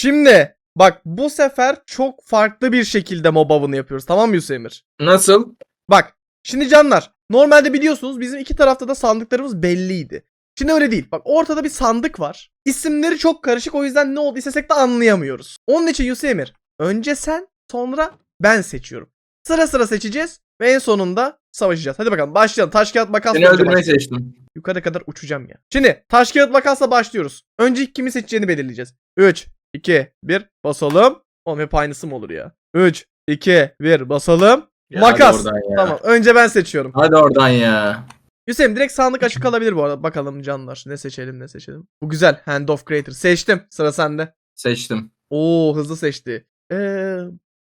Şimdi bak bu sefer çok farklı bir şekilde mob avını yapıyoruz. Tamam mı Hüseyin'ir? Nasıl? Bak şimdi canlar normalde biliyorsunuz bizim iki tarafta da sandıklarımız belliydi. Şimdi öyle değil. Bak ortada bir sandık var. İsimleri çok karışık o yüzden ne oldu istesek de anlayamıyoruz. Onun için Hüseyin'ir önce sen sonra ben seçiyorum. Sıra sıra seçeceğiz ve en sonunda savaşacağız. Hadi bakalım başlayalım. Taş kağıt makas. Seni öldürmeyi seçtim. Yukarı kadar uçacağım ya. Şimdi taş kağıt makasla başlıyoruz. Önce kimi seçeceğini belirleyeceğiz. 3, 2, 1 basalım. Oğlum hep aynısı mı olur ya? 3, 2, 1 basalım. Ya Makas. hadi oradan ya. Tamam önce ben seçiyorum. Hadi oradan ya. Hüseyin direkt sandık açık kalabilir bu arada. Bakalım canlar. Ne seçelim ne seçelim. Bu güzel. Hand of Creator. Seçtim. Sıra sende. Seçtim. Oo hızlı seçti. Ee,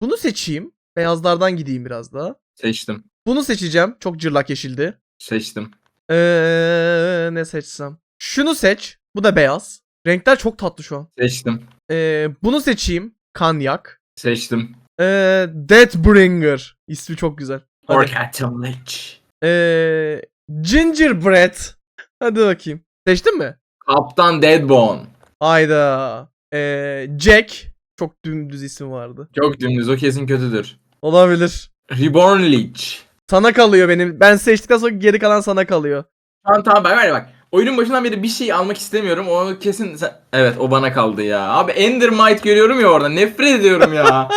bunu seçeyim. Beyazlardan gideyim biraz daha. Seçtim. Bunu seçeceğim. Çok cırlak yeşildi. Seçtim. Ee, ne seçsem? Şunu seç. Bu da beyaz. Renkler çok tatlı şu an. Seçtim. Ee, bunu seçeyim. Kanyak. Seçtim. Ee, Deathbringer. İsmi çok güzel. Hadi. Orcatum Lich. Ee, Gingerbread. Hadi bakayım. Seçtin mi? Kaptan Deadbone. Hayda. Ee, Jack. Çok dümdüz isim vardı. Çok dümdüz o kesin kötüdür. Olabilir. Reborn Lich. Sana kalıyor benim. Ben seçtikten sonra geri kalan sana kalıyor. Tamam tamam bak bak bak. Oyunun başından beri bir şey almak istemiyorum. O kesin sen... Evet o bana kaldı ya. Abi Endermite görüyorum ya orada. Nefret ediyorum ya.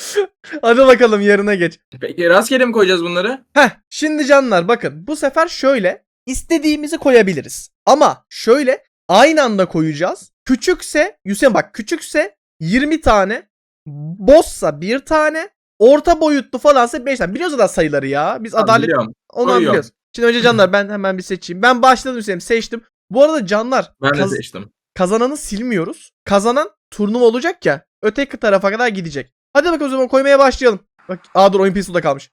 Hadi bakalım yerine geç. Peki rastgele mi koyacağız bunları? Heh şimdi canlar bakın bu sefer şöyle istediğimizi koyabiliriz. Ama şöyle aynı anda koyacağız. Küçükse Hüseyin bak küçükse 20 tane. Boss'sa bir tane. Orta boyutlu falansa 5 tane. Biliyoruz da sayıları ya. Biz Tamam, adalet biliyorum. onu koyuyorum. biliyoruz. Şimdi önce canlar ben hemen bir seçeyim. Ben başladım Hüseyin seçtim. Bu arada canlar Ben de kaz- seçtim. kazananı silmiyoruz. Kazanan turnuva olacak ya. Öteki tarafa kadar gidecek. Hadi bakalım o zaman koymaya başlayalım. Bak, aa dur oyun pistolda kalmış.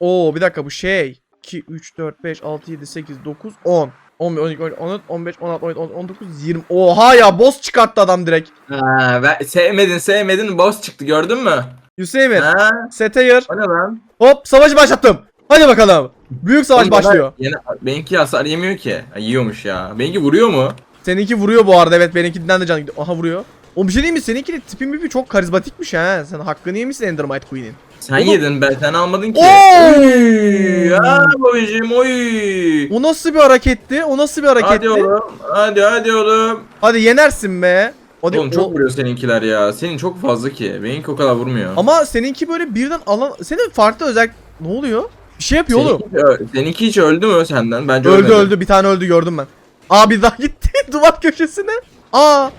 Oo bir dakika bu şey. 2, 3, 4, 5, 6, 7, 8, 9, 10. 11, 12, 13, 14, 15, 16, 17, 19, 20. Oha ya boss çıkarttı adam direkt. Ha, ben, sevmedin sevmedin boss çıktı gördün mü? Hüseyin Ha, Seteyir. o ne lan? Hop savaşı başlattım. Hadi bakalım. Büyük savaş Oğlum başlıyor. Yine, benimki hasar yemiyor ki. Ha, yiyormuş ya. Benimki vuruyor mu? Seninki vuruyor bu arada evet benimkinden de can gidiyor. Aha vuruyor. O bir şey değil mi? Seninki de tipin bir çok karizmatikmiş ha. Sen hakkını yemişsin Endermite Queen'in. Sen Oğlum- yedin ben sen almadın ki. Oy! Ya babacığım oy. O nasıl bir hareketti? O nasıl bir hareketti? Hadi oğlum. Hadi hadi oğlum. Hadi yenersin be. Hadi Oğlum çok o- vuruyor seninkiler ya. Senin çok fazla ki. Benimki o kadar vurmuyor. Ama seninki böyle birden alan... Senin farklı özel... Ne oluyor? Bir şey yapıyor oğlum. Seninki, ö- seninki hiç öldü mü senden? Bence Öldü ölmedi. öldü. Bir tane öldü gördüm ben. Aa bir daha gitti duvar köşesine. Aa.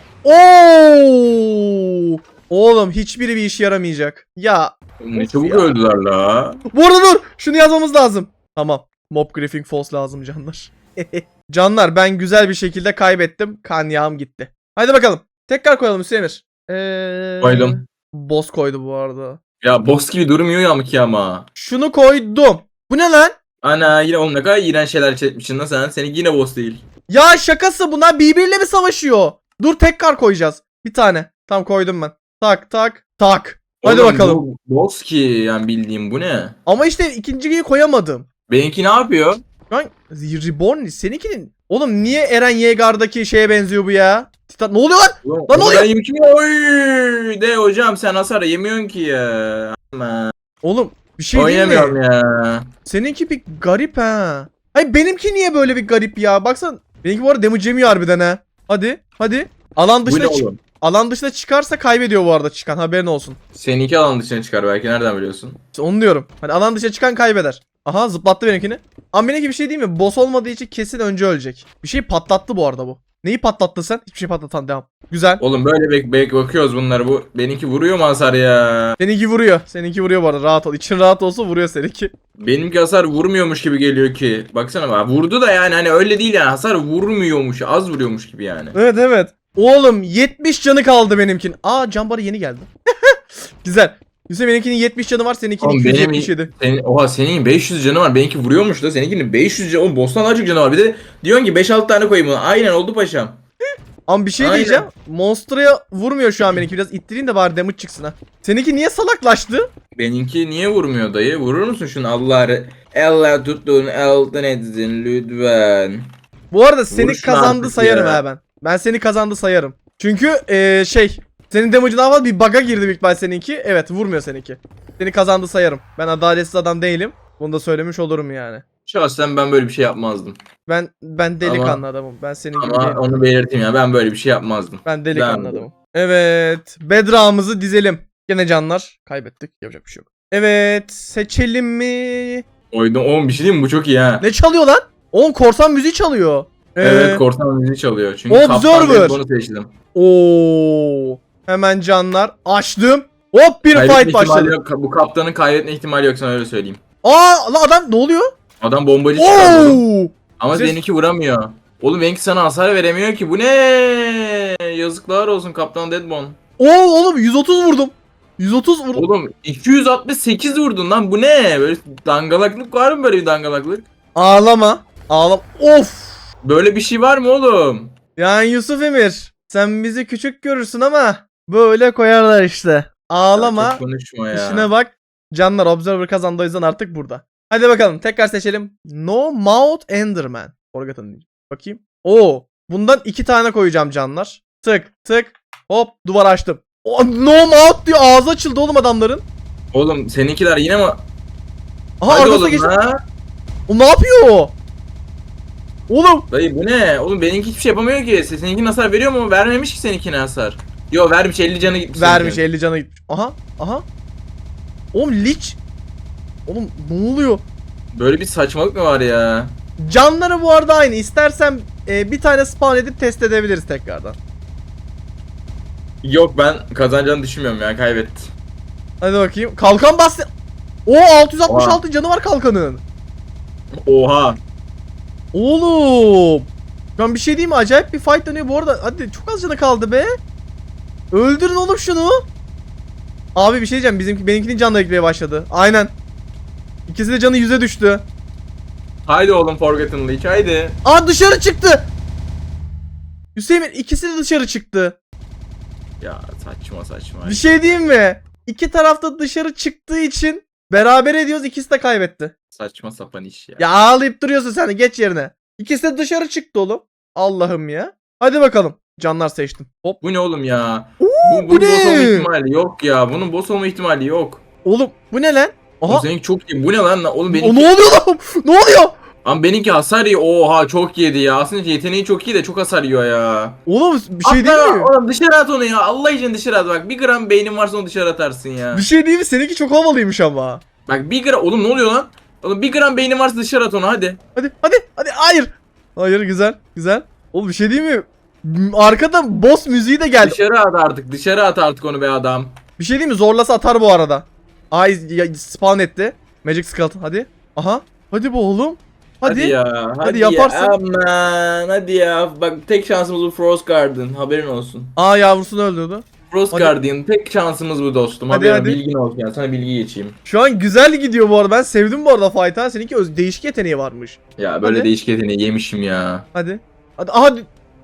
Oo. Oğlum hiçbiri bir işe yaramayacak. Ya Ne çabuk ya. öldüler la. Bu arada dur. Şunu yazmamız lazım. Tamam. Mob Griffin Falls lazım canlar. canlar ben güzel bir şekilde kaybettim. Kan yağım gitti. Haydi bakalım. Tekrar koyalım Hüseyin'ir. Ee, Koydum. Boss koydu bu arada. Ya boss gibi durmuyor ya ki ama. Şunu koydum. Bu ne lan? Ana yine oğlum ne kadar iğrenç şeyler çekmişsin lan sen. Seninki yine boss değil. Ya şakası bunlar birbiriyle mi savaşıyor? Dur tekrar koyacağız. Bir tane. Tam koydum ben. Tak tak tak. Hadi Oğlum, bakalım. bu boss ki yani bildiğim bu ne? Ama işte ikinciyi koyamadım. Benimki ne yapıyor? Lan Reborn seninkinin. Oğlum niye Eren Yeager'daki şeye benziyor bu ya? Titan ne oluyor lan? Lan Lan ne oluyor? Benim kim oy de hocam sen hasar yemiyorsun ki ya. Ama Oğlum bir şey değil oynamıyorum mi? ya. Seninki bir garip ha. Hayır benimki niye böyle bir garip ya? Baksana. Benimki bu arada damage yemiyor harbiden ha. Hadi hadi. Alan dışına, çık- alan dışına çıkarsa kaybediyor bu arada çıkan haberin olsun. Seninki alan dışına çıkar belki nereden biliyorsun? İşte onu diyorum. Hani alan dışına çıkan kaybeder. Aha zıplattı benimkini. Ama benimki bir şey değil mi? Boss olmadığı için kesin önce ölecek. Bir şey patlattı bu arada bu. Neyi patlattın sen? Hiçbir şey patlatan devam. Güzel. Oğlum böyle bek bek bakıyoruz bunları bu. Benimki vuruyor mu hasar ya? Seninki vuruyor. Seninki vuruyor bu arada. Rahat ol. İçin rahat olsa vuruyor seninki. Benimki hasar vurmuyormuş gibi geliyor ki. Baksana bak vurdu da yani hani öyle değil yani hasar vurmuyormuş az vuruyormuş gibi yani. Evet evet. Oğlum 70 canı kaldı benimkin. Aa can barı yeni geldi. Güzel. Hüseyin benimkinin 70 canı var. Seninkinin Oğlum benim 277. senin, oha senin 500 canı var. Benimki vuruyormuş da seninkinin 500 canı. Oğlum boss'tan daha çok canı var. Bir de diyorsun ki 5-6 tane koyayım ona. Aynen oldu paşam. Ama bir şey Aynen. diyeceğim. Monster'a vurmuyor şu an benimki. Biraz ittireyim de bari damage çıksın ha. Seninki niye salaklaştı? Benimki niye vurmuyor dayı? Vurur musun şunu Allah'ı? Allah tuttuğun elden etsin lütfen. Bu arada seni Vur şunu kazandı artık sayarım ya. ha ben. Ben seni kazandı sayarım. Çünkü eee, şey Senin damage'ın fazla bir bug'a girdi büyük ihtimal seninki. Evet vurmuyor seninki. Seni kazandı sayarım. Ben adaletsiz adam değilim. Bunu da söylemiş olurum yani. Şahsen ben böyle bir şey yapmazdım. Ben ben delikanlı Ama- adamım. Ben senin gibi Ama değilim. onu belirteyim ya ben böyle bir şey yapmazdım. Ben delikanlı Ben- adamım. Evet. Bedrağımızı dizelim. Gene canlar. Kaybettik. Yapacak bir şey yok. Evet. Seçelim mi? Oyunda 10 bir şey değil mi? Bu çok iyi ha. Ne çalıyor lan? Oğlum korsan müziği çalıyor. Ee, Evet korsan müziği çalıyor. Çünkü Observer. Bunu seçtim. Oo. Hemen canlar. Açtım. Hop bir Kaybetme fight başladı. Yok. Bu kaptanın kaybetme ihtimali yok sana öyle söyleyeyim. Aa lan adam ne oluyor? Adam bombacı çıkardı. Ama Siz- benimki vuramıyor. Oğlum benimki sana hasar veremiyor ki. Bu ne? Yazıklar olsun Kaptan Deadbone. Oo oğlum 130 vurdum. 130 vurdum. Oğlum 268 vurdun lan bu ne? Böyle dangalaklık var mı böyle bir dangalaklık? Ağlama. Ağlama. Of. Böyle bir şey var mı oğlum? Yani Yusuf Emir. Sen bizi küçük görürsün ama böyle koyarlar işte. Ağlama. Konuşma ya. İşine bak. Canlar Observer kazandı o yüzden artık burada. Hadi bakalım tekrar seçelim. No Mouth Enderman. Forgotten diyeceğim. Bakayım. Oo. Bundan iki tane koyacağım canlar. Tık tık. Hop duvar açtım. O, no Mouth diyor ağzı açıldı oğlum adamların. Oğlum seninkiler yine mi? Aha Hadi arkasına geçti. ha. O ne yapıyor o? Oğlum. Dayı bu ne? Oğlum benimki hiçbir şey yapamıyor ki. Seninkine hasar veriyor mu? Vermemiş ki seninkine hasar. Yo vermiş 50 canı gitmiş. Vermiş seninkinin. 50 cana gitmiş. Aha aha. Oğlum Lich. Oğlum ne oluyor? Böyle bir saçmalık mı var ya? Canları bu arada aynı. İstersem e, bir tane spawn edip test edebiliriz tekrardan. Yok ben kazanacağını düşünmüyorum ya kaybetti. Hadi bakayım. Kalkan bastı. O 666 canı var kalkanın. Oha. Oğlum. Ben bir şey diyeyim mi? Acayip bir fight dönüyor bu arada. Hadi çok az canı kaldı be. Öldürün oğlum şunu. Abi bir şey diyeceğim. Bizimki benimkinin canı gitmeye başladı. Aynen. İkisi de canı yüze düştü. Haydi oğlum Forgotten Leech haydi. Aa dışarı çıktı. Hüseyin ikisi de dışarı çıktı. Ya saçma saçma. Bir şey diyeyim mi? İki tarafta dışarı çıktığı için beraber ediyoruz. ikisi de kaybetti. Saçma sapan iş ya. Ya ağlayıp duruyorsun sen de geç yerine. İkisi de dışarı çıktı oğlum. Allah'ım ya. Hadi bakalım. Canlar seçtim. Hop. Bu ne oğlum ya? Oo, Bu, bu bunun boss olma ihtimali yok ya. Bunun boss olma ihtimali yok. Oğlum bu ne lan? Aha. seninki çok iyi. Bu ne lan? Oğlum O benimki... ne oluyor lan? Ne oluyor? Ama benimki hasar yiyor. Oha çok yedi ya. Aslında yeteneği çok iyi de çok hasar yiyor ya. Oğlum bir şey Atla, değil mi? Oğlum dışarı at onu ya. Allah için dışarı at. Bak bir gram beynin varsa onu dışarı atarsın ya. Bir şey değil mi? Seninki çok havalıymış ama. Bak bir gram... Oğlum ne oluyor lan? Oğlum bir gram beynin varsa dışarı at onu hadi. Hadi hadi hadi hayır. Hayır güzel güzel. Oğlum bir şey değil mi? Arkada boss müziği de geldi. Dışarı at artık. Dışarı at artık onu be adam. Bir şey değil mi? Zorlasa atar bu arada. Ay ya, spawn etti. Magic Skeleton hadi. Aha. Hadi bu oğlum. Hadi. Hadi, ya. Hadi, yaparsın. Ya. Aman hadi ya. Bak tek şansımız bu Frost Guardian. Haberin olsun. Aa yavrusunu öldürdü. Frost Hadi. Guardian tek şansımız bu dostum. Hadi, hadi. bilgin olsun ya. Sana bilgi geçeyim. Şu an güzel gidiyor bu arada. Ben sevdim bu arada fight ha. Seninki öz değişik yeteneği varmış. Ya böyle Hadi. değişik yeteneği yemişim ya. Hadi. Hadi. Aha.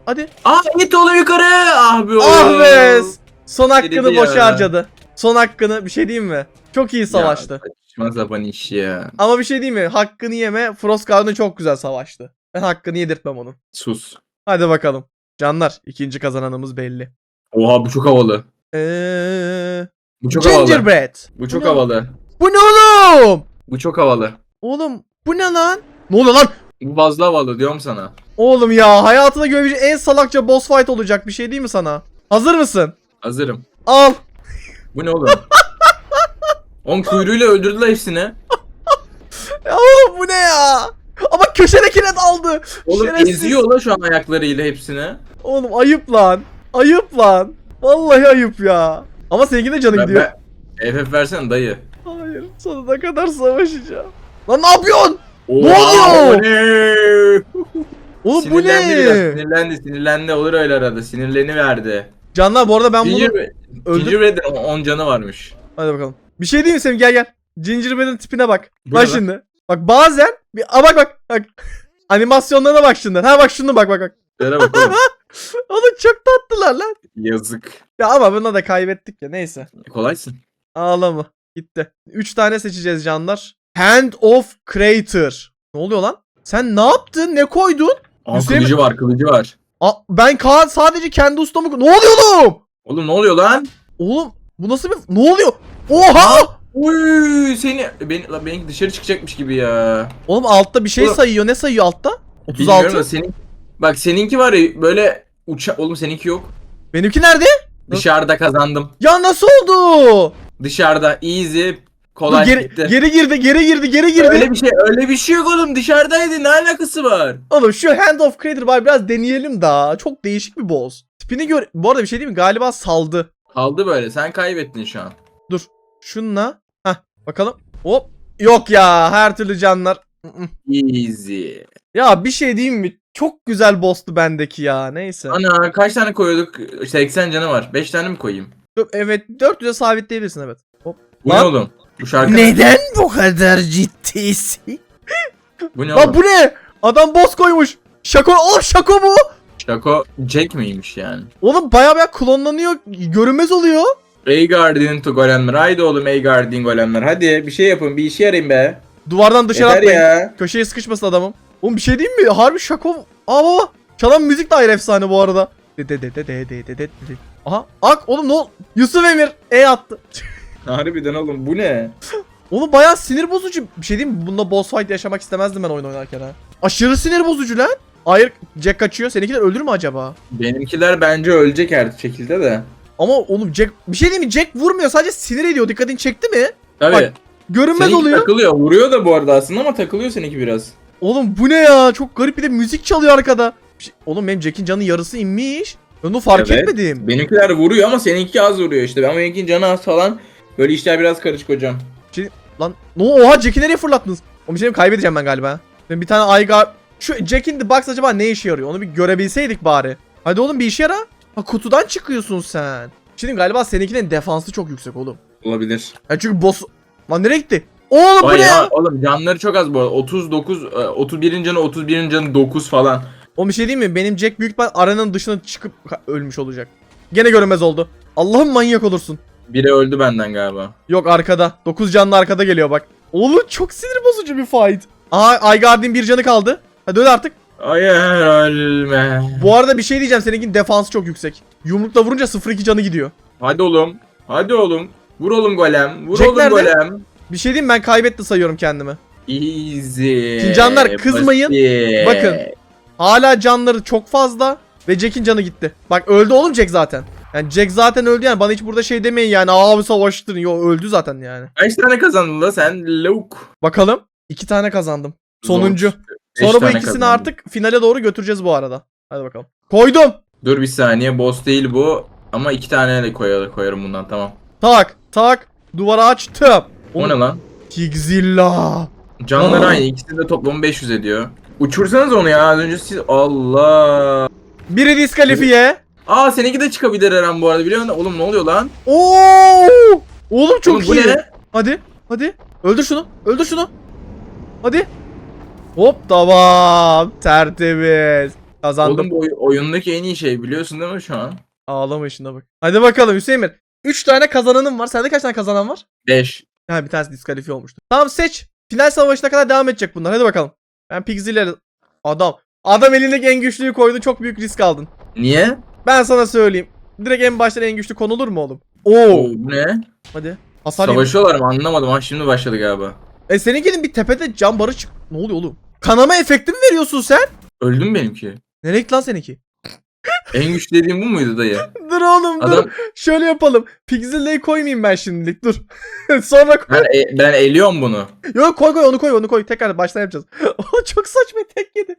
Hadi. Aa git oğlum yukarı. Ah be oğlum. Ah be. Son hakkını Dedi ya. harcadı. Son hakkını bir şey diyeyim mi? Çok iyi savaştı. Ya, saçma sapan iş ya. Ama bir şey diyeyim mi? Hakkını yeme. Frost Guardian çok güzel savaştı. Ben hakkını yedirtmem onun. Sus. Hadi bakalım. Canlar ikinci kazananımız belli. Oha bu çok havalı. Eee... Bu çok havalı. Gingerbread. Bu çok ne? havalı. Bu ne oğlum? Bu çok havalı. Oğlum bu ne lan? Ne oluyor lan? Bu fazla havalı diyorum sana. Oğlum ya hayatında görebileceğin en salakça boss fight olacak bir şey değil mi sana? Hazır mısın? Hazırım. Al. Bu ne oğlum? Oğlum kuyruğuyla öldürdüler hepsini. Ya oğlum bu ne ya? Ama köşedekine daldı. Oğlum Şerefsiz. eziyor la şu an ayaklarıyla hepsini. Oğlum ayıp lan. Ayıp lan. Vallahi ayıp ya. Ama seninkine canı Ben, gidiyor. ben... FF versene dayı. Hayır sonuna kadar savaşacağım. Lan ne yapıyorsun? Oha, o ne? Oğlum bu Sinirlendi biraz, ne? sinirlendi, sinirlendi. Olur öyle arada. Sinirlerini verdi. Canlar bu arada ben bunu Ginger, öldür... Gingerbread'in 10 canı varmış. Hadi bakalım. Bir şey diyeyim mi Semih gel gel. Gingerbread'in tipine bak. Bu bak ne şimdi. Bak bazen bir Aa, bak bak bak. Animasyonlarına bak şimdi. Ha bak şunu bak bak bak. Şöyle bak oğlum. Oğlum çok tatlılar lan. Yazık. Ya ama buna da kaybettik ya neyse. Kolaysın. Ağlama. Gitti. 3 tane seçeceğiz canlar. Hand of Creator. Ne oluyor lan? Sen ne yaptın? Ne koydun? Aa, Hüseyin- kılıcı var, kılıcı var. Aa, ben ka- sadece kendi ustamı... Ne oluyor oğlum? Oğlum ne oluyor lan? Oğlum bu nasıl bir... Ne oluyor? Oha! Uy seni beni lan benimki dışarı çıkacakmış gibi ya. Oğlum altta bir şey Ulan- sayıyor. Ne sayıyor altta? Bilmiyorum 36. da senin Bak seninki var ya böyle uça oğlum seninki yok. Benimki nerede? Dışarıda kazandım. Ya nasıl oldu? Dışarıda easy Dur, kolay geri, gitti. geri girdi, geri girdi, geri girdi. Öyle bir şey öyle bir şey yok oğlum dışarıdaydı ne alakası var? Oğlum şu Hand of Creator var biraz deneyelim daha. Çok değişik bir boss. Tipini gör. Bu arada bir şey diyeyim mi? Galiba saldı. Kaldı böyle sen kaybettin şu an. Şunla. Hah bakalım. Hop. Yok ya her türlü canlar. Easy. Ya bir şey diyeyim mi? Çok güzel boss'tu bendeki ya. Neyse. Ana kaç tane koyuyorduk? 80 canı var. 5 tane mi koyayım? Dur, Evet 400'e sabitleyebilirsin evet. Hop. Bu ne oğlum? Bu şarkı Neden bu kadar ciddisin? Bu ne Lan oğlum? bu ne? Adam boss koymuş. Şako. Oh şako bu. Şako Jack miymiş yani? Oğlum baya baya klonlanıyor. Görünmez oluyor. Ey Guardian to golemler. Haydi oğlum ey Guardian golemler. Hadi bir şey yapın. Bir işe yarayın be. Duvardan dışarı Yeter atmayın. ya. Köşeye sıkışmasın adamım. Oğlum bir şey diyeyim mi? Harbi şako. Aa baba. Çalan müzik de ayrı efsane bu arada. De de de de de de de de de. Aha. Ak oğlum ne ol? Yusuf Emir. E attı. Harbiden oğlum bu ne? Oğlum bayağı sinir bozucu. Bir şey diyeyim mi? Bunda boss fight yaşamak istemezdim ben oyun oynarken ha. Aşırı sinir bozucu lan. Hayır Jack kaçıyor. Seninkiler ölür mü acaba? Benimkiler bence ölecek her şekilde de. Ama oğlum Jack bir şey diyeyim mi? Jack vurmuyor sadece sinir ediyor. Dikkatini çekti mi? Tabii. Bak, Görünmez seninki oluyor. takılıyor. Vuruyor da bu arada aslında ama takılıyor seninki biraz. Oğlum bu ne ya? Çok garip bir de müzik çalıyor arkada. Bir şey- Oğlum benim Jack'in canı yarısı inmiş. Ben onu fark Evet. etmedim. Benimkiler vuruyor ama seninki az vuruyor işte. Ben benimkinin canı az falan. Böyle işler biraz karışık hocam. Lan ne oha Jack'i nereye fırlattınız? O bir şey mi kaybedeceğim ben galiba. Ben bir tane Aygar... Şu Jack in the Box acaba ne işe yarıyor? Onu bir görebilseydik bari. Hadi oğlum bir işe yara. Ha kutudan çıkıyorsun sen. Şimdi galiba seninkinin defansı çok yüksek oğlum. Olabilir. Ya çünkü boss... Lan nereye gitti? Oğlum bu ne ya? oğlum canları çok az bu arada. 39 e, 31. canı 31. canı 9 falan. Oğlum bir şey diyeyim mi? Benim Jack büyük ihtimal aranın dışına çıkıp ölmüş olacak. Gene görünmez oldu. Allah'ım manyak olursun. Biri öldü benden galiba. Yok arkada. 9 canlı arkada geliyor bak. Oğlum çok sinir bozucu bir fight. Aha Aygard'in bir canı kaldı. Hadi öl artık. Hayır ölme. Bu arada bir şey diyeceğim. Seninkinin defansı çok yüksek. Yumrukla vurunca 0-2 canı gidiyor. Hadi oğlum. Hadi oğlum. Vur oğlum golem. Vur Jack oğlum nerede? golem. Bir şey diyeyim ben kaybetti sayıyorum kendimi. Easy. Fincanlar, kızmayın. Basit. Bakın. Hala canları çok fazla ve Jack'in canı gitti. Bak öldü oğlum Jack zaten. Yani Jack zaten öldü yani bana hiç burada şey demeyin yani abi savaştın. Yo öldü zaten yani. Kaç tane kazandın da sen? Luk. Bakalım. iki tane kazandım. Sonuncu. Beş Sonra bu tane ikisini kazandın. artık finale doğru götüreceğiz bu arada. Hadi bakalım. Koydum. Dur bir saniye boss değil bu. Ama iki tane de koyarım, koyarım bundan tamam. Tak tak. Duvara açtım. O ne lan? Tigzilla. Canları Aa. aynı. İkisi de toplam 500 ediyor. Uçursanız onu ya. Az önce siz... Allah. Biri diskalifiye. Aa seninki de çıkabilir her an bu arada biliyor musun? Oğlum ne oluyor lan? Oo! Oğlum çok Oğlum, bu iyi. ne? Hadi. Hadi. Öldür şunu. Öldür şunu. Hadi. Hop tamam. Tertemiz. Kazandım. Oğlum bu oy- oyundaki en iyi şey biliyorsun değil mi şu an? Ağlama işine bak. Hadi bakalım Hüseyin 3 tane kazananım var. Sende kaç tane kazanan var? 5. Ha bir tanesi diskalifiye olmuştu. Tamam seç. Final savaşına kadar devam edecek bunlar. Hadi bakalım. Ben Pigsy'leri... Adam. Adam elindeki en güçlüyü koydu. Çok büyük risk aldın. Niye? Ben sana söyleyeyim. Direkt en baştan en güçlü konulur mu oğlum? Oo. Bu ne? Hadi. Hasar yemiş. Savaşıyorlar mı anlamadım ha şimdi başladı galiba. E seninkinin bir tepede cam barı çık. Ne oluyor oğlum? Kanama efekti mi veriyorsun sen? Öldü mü benimki? Nereye gitti lan seninki? En güçlü dediğim bu muydu dayı? Dur oğlum dur. Adam Şöyle yapalım. Pixel'leri koymayayım ben şimdilik dur. Sonra koy. ben, e- ben eliyorum bunu. Yok koy koy onu koy onu koy. Tekrar baştan yapacağız. o çok saçma tek yedi.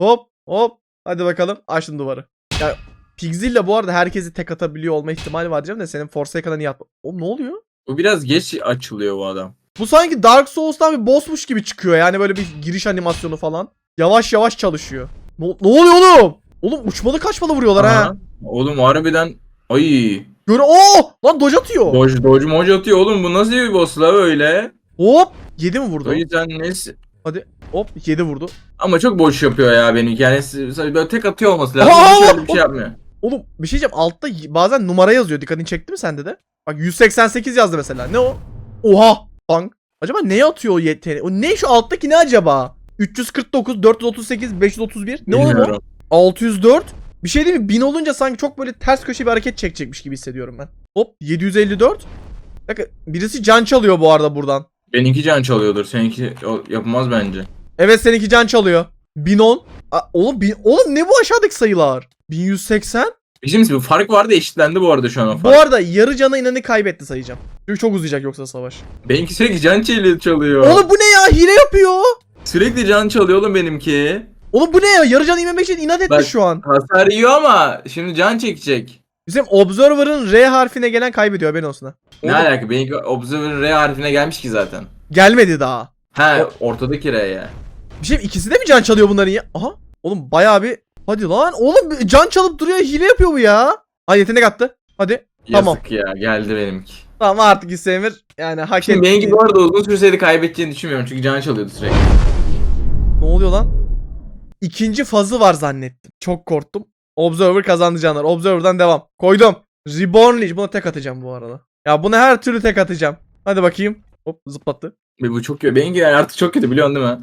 Hop hop. Hadi bakalım. Açtım duvarı. Ya Pixel'le bu arada herkesi tek atabiliyor olma ihtimali var diyeceğim de senin Forsaken'a niye atma? Oğlum ne oluyor? Bu biraz geç açılıyor bu adam. Bu sanki Dark Souls'tan bir bossmuş gibi çıkıyor yani böyle bir giriş animasyonu falan. Yavaş yavaş çalışıyor. Ne, ne oluyor oğlum? Oğlum uçmalı kaçmalı vuruyorlar Aha. ha. Oğlum harbiden ay Göre Oo! Lan dodge atıyor. Dodge Dodge moc atıyor oğlum bu nasıl bir boss la öyle? Hop! 7 mi vurdu? Dayı sen nesi? Hop 7 vurdu. Ama çok boş yapıyor ya benimki yani böyle tek atıyor olması lazım. Aa! Hiç öyle bir şey yapmıyor. Oğlum bir şey diyeceğim altta bazen numara yazıyor dikkatini çekti mi sende de? Bak 188 yazdı mesela ne o? Oha! Bang. Acaba neye atıyor o yeteneği? O ne şu alttaki ne acaba? 349, 438, 531 ne oğlum o? Bilmiyorum. 604, Bir şey değil mi? 1000 olunca sanki çok böyle ters köşe bir hareket çekecekmiş gibi hissediyorum ben. Hop 754. Bir dakika birisi can çalıyor bu arada buradan. Benimki can çalıyordur. Seninki yapamaz bence. Evet seninki can çalıyor. 1010. Aa, oğlum, bin, oğlum ne bu aşağıdaki sayılar? 1180. Bizim bu fark vardı eşitlendi bu arada şu an o Bu fark. arada yarı cana inanı kaybetti sayacağım. Çünkü çok uzayacak yoksa savaş. Benimki sürekli can çalıyor. Oğlum bu ne ya? Hile yapıyor. Sürekli can çalıyor oğlum benimki. Oğlum bu ne ya? Yarı can inmemek için inat etmiş Bak- şu an. Hasar yiyor ama şimdi can çekecek. Bizim Observer'ın R harfine gelen kaybediyor haberin olsun ha. Ne Oğlum, alaka? Benimki Observer R harfine gelmiş ki zaten. Gelmedi daha. He ortadaki R'ye. Bir şey ikisi de mi can çalıyor bunların ya? Aha. Oğlum bayağı bir Hadi lan. Oğlum can çalıp duruyor. Hile yapıyor bu ya. Ha yetenek attı. Hadi. Tamam. Yazık ya geldi benimki. Tamam artık İsemir. Yani hak Şimdi etti. benimki bu arada uzun sürseydi kaybedeceğini düşünmüyorum çünkü can çalıyordu sürekli. Ne oluyor lan? İkinci fazı var zannettim. Çok korktum. Observer kazandı canlar. Observer'dan devam. Koydum. Reborn Lich. Buna tek atacağım bu arada. Ya buna her türlü tek atacağım. Hadi bakayım. Hop zıplattı. Bu çok kötü. Benimki yani artık çok kötü biliyorsun değil mi?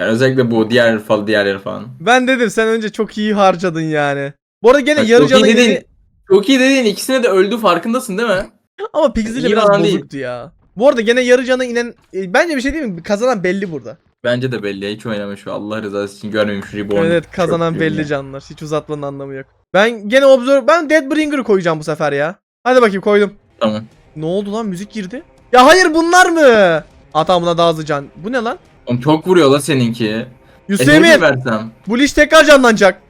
Yani özellikle bu diğer falan diğerleri falan. Ben dedim sen önce çok iyi harcadın yani. Bu arada gene Bak, yarı çok iyi canı dedin. yeni- Çok iyi dediğin ikisine de öldü farkındasın değil mi? Ama Pixie İyi biraz falan değil. bozuktu ya. Bu arada gene yarı cana inen e, bence bir şey değil mi? Kazanan belli burada. Bence de belli. Hiç oynamış şu Allah rızası için görmemiş Reborn. evet kazanan Çok belli canlar. Hiç uzatmanın anlamı yok. Ben gene Observer ben Deadbringer'ı koyacağım bu sefer ya. Hadi bakayım koydum. Tamam. Ne oldu lan müzik girdi? Ya hayır bunlar mı? Aa tamam buna daha hızlı can. Bu ne lan? Oğlum çok vuruyor la seninki. E, Hüseyin ne versem? bu Lich tekrar canlanacak.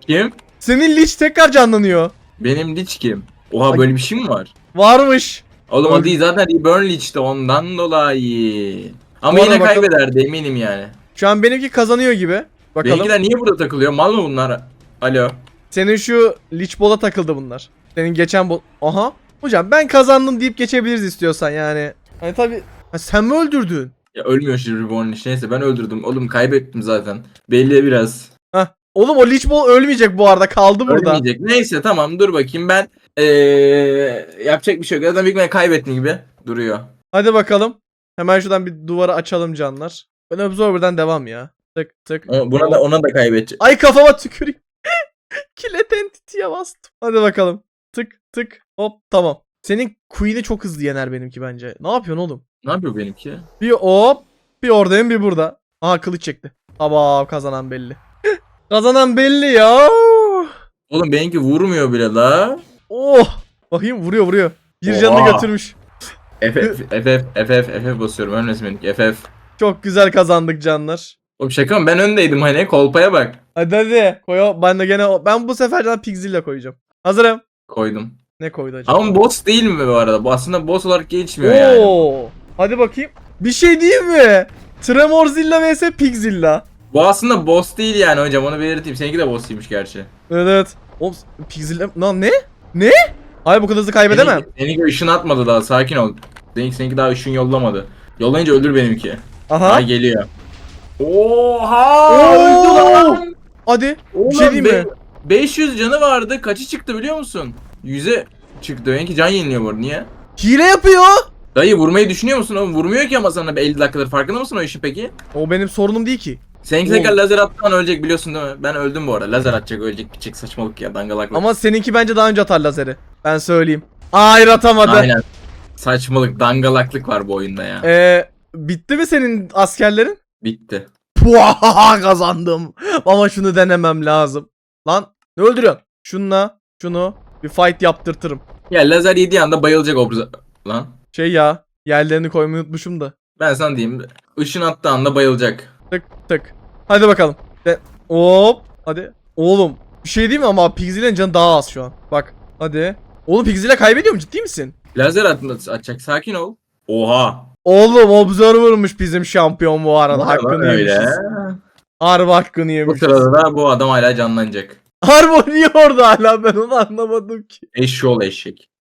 Kim? Senin Lich tekrar canlanıyor. Benim Lich kim? Oha Ay. böyle bir şey mi var? Varmış. Oğlum o değil zaten Reborn Lich'ti ondan dolayı. Ama yine bakalım. kaybederdi eminim yani. Şu an benimki kazanıyor gibi. Bakalım. Benimkiler niye burada takılıyor? Mal mı bunlar? Alo. Senin şu Lich Ball'a takıldı bunlar. Senin geçen bol... Aha. Hocam ben kazandım deyip geçebiliriz istiyorsan yani. Hani tabi sen mi öldürdün? Ya ölmüyor şimdi Reborn Lich. Neyse ben öldürdüm. Oğlum kaybettim zaten. Belli biraz. Hah. Oğlum o Lich Ball ölmeyecek bu arada kaldı burada. Ölmeyecek. Neyse tamam dur bakayım ben eee yapacak bir şey yok. Zaten büyük ihtimalle kaybettim gibi duruyor. Hadi bakalım. Hemen şuradan bir duvara açalım canlar. Ben Observer'dan devam ya. Tık tık. O- Buna da ona da kaybedecek. Ay kafama tüküreyim. Kilet Entity'ye bastım. Hadi bakalım. Tık tık hop tamam. Senin Queen'i çok hızlı yener benimki bence. Ne yapıyorsun oğlum? Ne yapıyor benimki? Bir hop. Bir oradayım bir burada. Aha kılıç çekti. Tamam kazanan belli. kazanan belli ya. Oğlum benimki vurmuyor bile la. Oh. Bakayım vuruyor vuruyor. Bir canını Oha. götürmüş. FF FF FF FF basıyorum ölmesin benimki FF. Çok güzel kazandık canlar. Oğlum şaka mı ben öndeydim hani kolpaya bak. Hadi hadi. Koy o- ben de gene ben bu sefer de Pixel'le koyacağım. Hazırım. Koydum. Ne koydu acaba? Ama boss değil mi bu arada? Bu aslında boss olarak geçmiyor yani. Oo. Hadi bakayım. Bir şey değil mi? Tremorzilla vs Pigzilla. Bu aslında boss değil yani hocam onu belirteyim. Seninki de boss'uymuş gerçi. Evet evet. Oğlum Pigzilla... Lan ne? Ne? Hayır bu kadar hızlı kaybedemem. Seninki, seninki ışın atmadı daha sakin ol. Seninki, seninki daha ışın yollamadı. Yollayınca öldür benimki. Aha. Ha geliyor. Oha! Oo! Hadi. Oğlum, Bir şey diyeyim mi? 500 canı vardı. Kaçı çıktı biliyor musun? 100'e çıktı. Benimki can yeniliyor bu arada. Niye? Hile yapıyor. Dayı vurmayı düşünüyor musun oğlum? Vurmuyor ki ama sana bir 50 dakikadır. Farkında mısın o işin peki? O benim sorunum değil ki. Seninki tekrar lazer attan ölecek biliyorsun değil mi? Ben öldüm bu arada. Lazer atacak ölecek bitecek saçmalık ya dangalaklık. Ama seninki bence daha önce atar lazeri. Ben söyleyeyim. Hayır atamadı. Aynen. Saçmalık dangalaklık var bu oyunda ya. Ee, bitti mi senin askerlerin? Bitti. Puahaha kazandım. Ama şunu denemem lazım. Lan ne öldürüyorsun? Şunla şunu bir fight yaptırtırım. Ya lazer yediği anda bayılacak obza... Lan. Şey ya yerlerini koymayı unutmuşum da. Ben sana diyeyim. Işın attığı anda bayılacak. Tık tık. Hadi bakalım. De Hop. Hadi. Oğlum bir şey değil mi ama Pigzil'in canı daha az şu an. Bak hadi. Oğlum Pigzil'e kaybediyor mu ciddi misin? Lazer atma, atacak sakin ol. Oha. Oğlum Observer'mış bizim şampiyon bu arada. Vay Hakkını öyle. yemişiz. Harbi hakkını Bu yemişiz. sırada da bu adam hala canlanacak. Harbi o niye orada hala ben onu anlamadım ki. Eşşoğlu eşek.